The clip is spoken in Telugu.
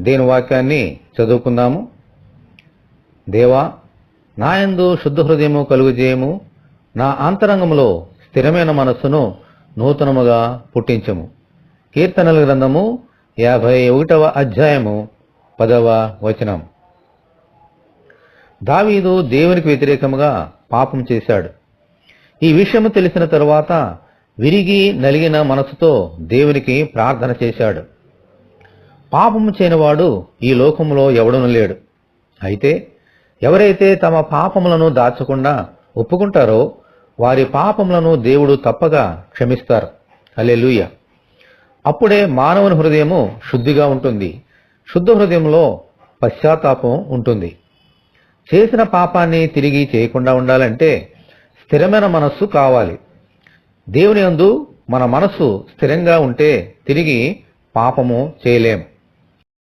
దీని వాక్యాన్ని చదువుకుందాము? దేవా నాయందు శుద్ధ హృదయము కలుగుజేయము నా అంతరంగంలో స్థిరమైన మనస్సును నూతనముగా పుట్టించము. కీర్తనల గ్రంథము యాభై ఒకటవ అధ్యాయము పదవ వచనం. దావీదు దేవునికి వ్యతిరేకముగా పాపం చేశాడు. ఈ విషయము తెలిసిన తరువాత విరిగి నలిగిన మనసుతో దేవునికి ప్రార్థన చేశాడు. పాపము చేయనివాడు ఈ లోకములో ఎవడను లేడు. అయితే ఎవరైతే తమ పాపములను దాచకుండా ఒప్పుకుంటారో వారి పాపములను దేవుడు తప్పగా క్షమిస్తారు. హల్లెలూయా. అప్పుడే మానవుని హృదయము శుద్ధిగా ఉంటుంది. శుద్ధ హృదయంలో పశ్చాత్తాపం ఉంటుంది. చేసిన పాపాన్ని తిరిగి చేయకుండా ఉండాలంటే స్థిరమైన మనస్సు కావాలి. దేవుని యందు మన మనస్సు స్థిరంగా ఉంటే తిరిగి పాపము చేయలేం.